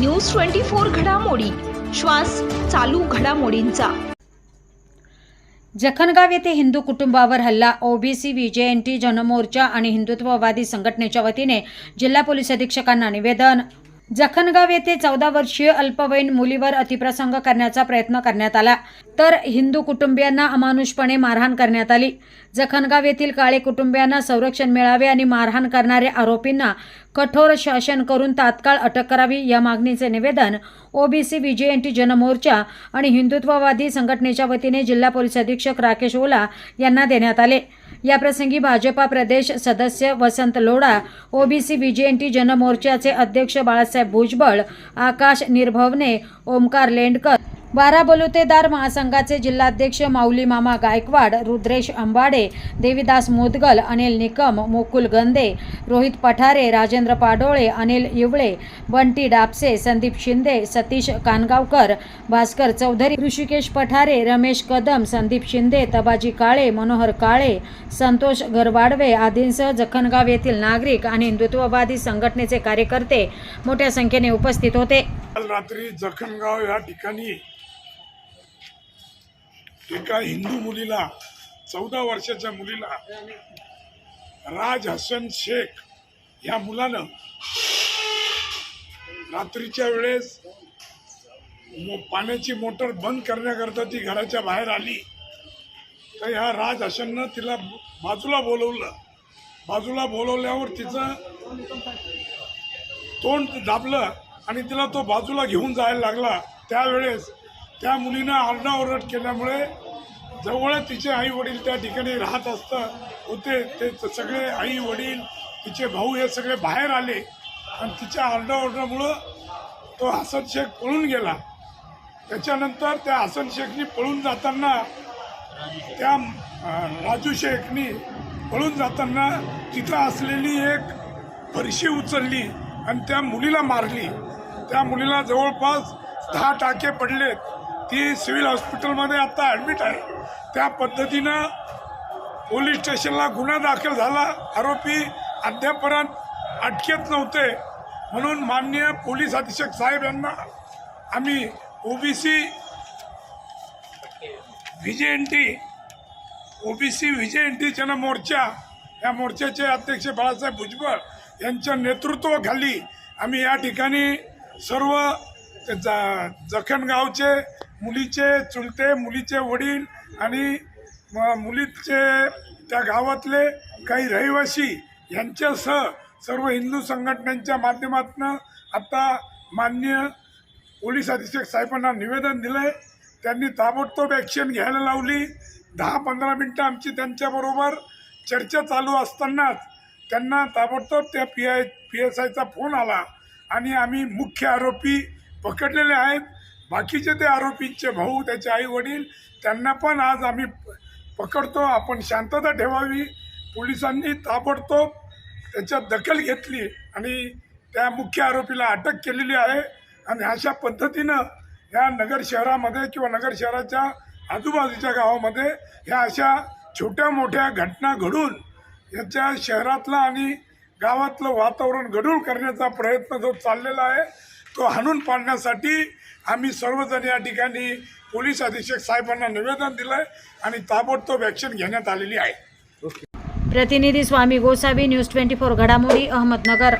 News twenty four घडामोडी. श्वास चालू घडामोडींचा. जखनगाव येथे हिंदू कुटुंबावर हल्ला. ओबीसी व्हीजेएनटी जनमोर्चा आणि हिंदुत्ववादी संघटनेच्या वतीने जिल्हा पोलीस अधीक्षकांना निवेदन. जखनगाव येथे चौदा वर्षीय अल्पवयीन मुलीवर अतिप्रसंग करण्याचा प्रयत्न करण्यात आला. तर हिंदू कुटुंबियांना अमानुषपणे मारहाण करण्यात आली. जखनगाव येथील काळे कुटुंबियांना संरक्षण मिळावे आणि मारहाण करणाऱ्या आरोपींना कठोर शासन करून तात्काळ अटक करावी या मागणीचे निवेदन ओबीसी व्हीजेएनटी जनमोर्चा आणि हिंदुत्ववादी संघटनेच्या वतीने जिल्हा पोलीस अधीक्षक राकेश ओला यांना देण्यात आले. याप्रसंगी भाजपा प्रदेश सदस्य वसंत लोढा ओबीसी व्हीजेएनटी जनमोर्चाचे अध्यक्ष बाळासाहेब भुजबळ आकाश निर्भवने ओमकार लेंडकर बारा बलुतेदार महासंघाचे जिल्हाध्यक्ष माऊली मामा गायकवाड रुद्रेश अंबाडे देविदास मोदगल अनिल निकम मुकुल गंदे रोहित पठारे राजेंद्र पाडोळे अनिल इवळे बंटी डापसे संदीप शिंदे सतीश कानगावकर भास्कर चौधरी ऋषिकेश पठारे रमेश कदम संदीप शिंदे तबाजी काळे मनोहर काळे संतोष गरवाडवे आदींसह जखणगाव येथील नागरिक आणि हिंदुत्ववादी संघटनेचे कार्यकर्ते मोठ्या संख्येने उपस्थित होते. काल रात्री जखणगाव या ठिकाणी एका हिंदू मुलीला चौदा वर्षाच्या मुलीला राज हसन शेख या मुलानं रात्रीच्या वेळेस मो पाण्याची मोटर बंद करण्याकरता ती घराच्या बाहेर आली. तर ह्या राज हसननं तिला बाजूला बोलवलं. बाजूला बोलवल्यावर तिचं तोंड दाबलं आणि तिला तो बाजूला घेऊन जायला लागला. त्यावेळेस त्या मुलीनं आरडाओरड केल्यामुळे जवळ तिचे आई वडील त्या ठिकाणी राहत असतं होते. ते सगळे आई वडील तिचे भाऊ हे सगळे बाहेर आले. आणि तिच्या आरडाओरडामुळं तो हसन शेख पळून गेला. त्याच्यानंतर त्या हसन शेखनी पळून जाताना त्या राजू शेखनी पळून जाताना तिथं असलेली एक फरशी उचलली आणि त्या मुलीला मारली. त्या मुलीला जवळपास दहा टाके पडलेत. ती सिव्हिल हॉस्पिटलमध्ये आता ॲडमिट आहे. त्या पद्धतीनं पोलीस स्टेशनला गुन्हा दाखल झाला. आरोपी अद्यापर्यंत अटकेत नव्हते. म्हणून माननीय पोलीस अधीक्षक साहेब यांना आम्ही OBC C VJ N T OBC C VJ N T Janamorcha या मोर्चाचे अध्यक्ष बाळासाहेब भुजबळ यांच्या नेतृत्वाखाली आम्ही या ठिकाणी सर्व जा जखणगावचे मुलीचे चुलते मुलीचे वडील आणि म- मुलीचे त्या गावातले काही रहिवासी यांच्यासह सर्व हिंदू संघटनांच्या माध्यमातून आता मान्य पोलीस अधीक्षक साहेबांना निवेदन दिलं आहे त्यांनी ताबडतोब ॲक्शन घ्यायला लावली. दहा पंधरा मिनटं आमची त्यांच्याबरोबर चर्चा चालू असतानाच त्यांना ताबडतोब त्या पी आय पी एस आयचा फोन आला आणि आम्ही मुख्य आरोपी पकडलेले आहेत. बाकीचे ते आरोपींचे भाऊ त्याचे आई वडील त्यांना पण आज आम्ही प- पकडतो आपण शांतता ठेवावी. पोलिसांनी ताबडतोब त्याच्यात दखल घेतली आणि त्या मुख्य आरोपीला अटक केलेली आहे. आणि अशा पद्धतीनं ह्या नगर शहरामध्ये किंवा नगर शहराच्या आजूबाजूच्या गावामध्ये ह्या अशा छोट्या मोठ्या घटना घडून याच्या शहरातलं आणि गावातलं वातावरण गढूळ करण्याचा प्रयत्न जो चाललेला आहे तो हाणून पाडण्यासाठी आम्ही सर्वजण या ठिकाणी पोलीस अधीक्षक साहेबांना निवेदन दिलं आहे आणि ताबडतोब ॲक्शन घेण्यात आलेली आहे. प्रतिनिधी Swami Gosavi news twenty four घडामोडी अहमदनगर.